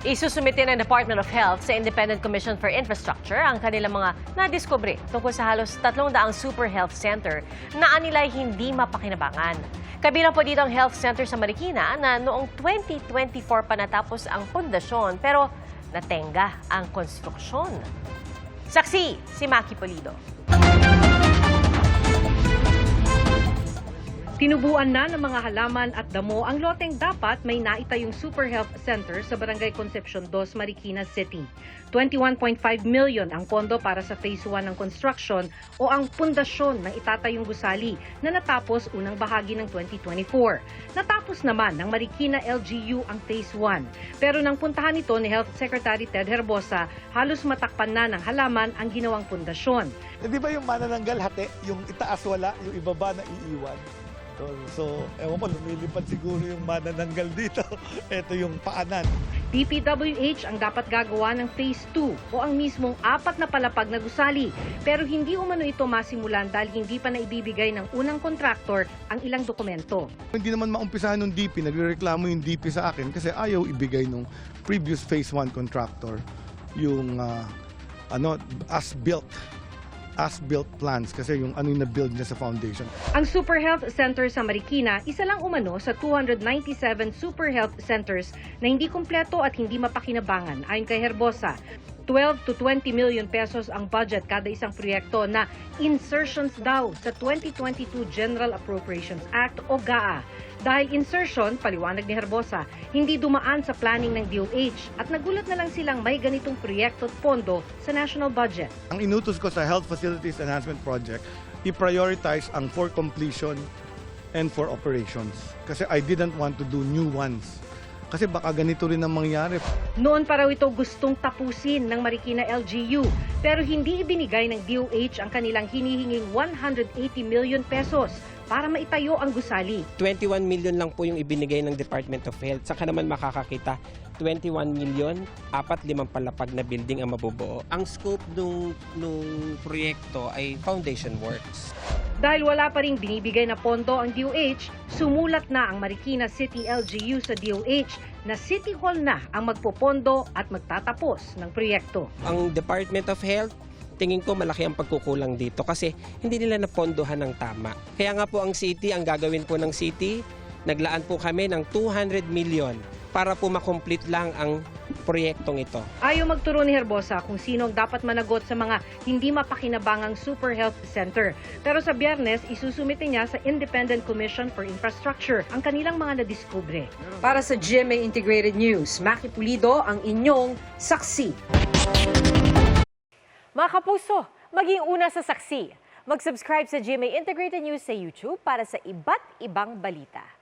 Isusumite ng Department of Health sa Independent Commission for Infrastructure ang kanilang mga nadiskubre tungkol sa halos 300 super health center na anilay hindi mapakinabangan. Kabilang po dito ang health center sa Marikina na noong 2024 pa natapos ang pundasyon pero natenga ang konstruksyon. Saksi, si Maki Polido. Tinubuan na ng mga halaman at damo ang loteng dapat may naitayong Super Health Center sa Barangay Concepcion 2, Marikina City. 21.5 million ang pondo para sa Phase 1 ng construction o ang pundasyon ng itatayong gusali na natapos unang bahagi ng 2024. Natapos naman ng Marikina LGU ang Phase 1. Pero nang puntahan ito ni Health Secretary Ted Herbosa, halos matakpan na ng halaman ang ginawang pundasyon. Eh, di ba yung manananggal hati, yung itaas wala, yung ibaba na iiwan? So, so ewan ko, lumilipad siguro yung manananggal dito. Ito yung paanan. DPWH ang dapat gagawa ng Phase 2 o ang mismong apat na palapag na gusali. Pero hindi umano ito masimulan dahil hindi pa naibibigay ng unang kontraktor ang ilang dokumento. Hindi naman maumpisahan ng DP, nagrereklamo yung DP sa akin kasi ayaw ibigay nung previous phase 1 contractor yung ah, ano as-built as-built plans kasi yung ano yung na-build niya sa foundation. Ang Super Health Center sa Marikina, isa lang umano sa 297 Super Health Centers na hindi kumpleto at hindi mapakinabangan ayon kay Herbosa. 12 to 20 million pesos ang budget kada isang proyekto na insertions daw sa 2022 General Appropriations Act o GAA. Dahil insertion, paliwanag ni Herbosa, hindi dumaan sa planning ng DOH at nagulat na lang silang may ganitong proyekto at pondo sa national budget. Ang inutos ko sa Health Facilities Enhancement Project, i-prioritize ang for completion and for operations. Kasi I didn't want to do new ones. Kasi baka ganito rin ang mangyari. Noon pa raw ito gustong tapusin ng Marikina LGU pero hindi ibinigay ng DOH ang kanilang hinihinging 180 million pesos para maitayo ang gusali. 21 million lang po yung ibinigay ng Department of Health. Saka naman makakakita 21 million, apat limang palapag na building ang mabubuo. Ang scope nung, nung proyekto ay foundation works. Dahil wala pa rin binibigay na pondo ang DOH, sumulat na ang Marikina City LGU sa DOH na City Hall na ang magpopondo at magtatapos ng proyekto. Ang Department of Health, tingin ko malaki ang pagkukulang dito kasi hindi nila napondohan ng tama. Kaya nga po ang city, ang gagawin po ng city, naglaan po kami ng 200 million para po makomplete lang ang proyektong ito. Ayaw magturo ni Herbosa kung sino ang dapat managot sa mga hindi mapakinabangang Super Health Center. Pero sa biyernes, isusumite niya sa Independent Commission for Infrastructure ang kanilang mga nadiskubre. Para sa GMA Integrated News, Maki Pulido ang inyong saksi. Mga kapuso, maging una sa saksi. Mag-subscribe sa GMA Integrated News sa YouTube para sa iba't ibang balita.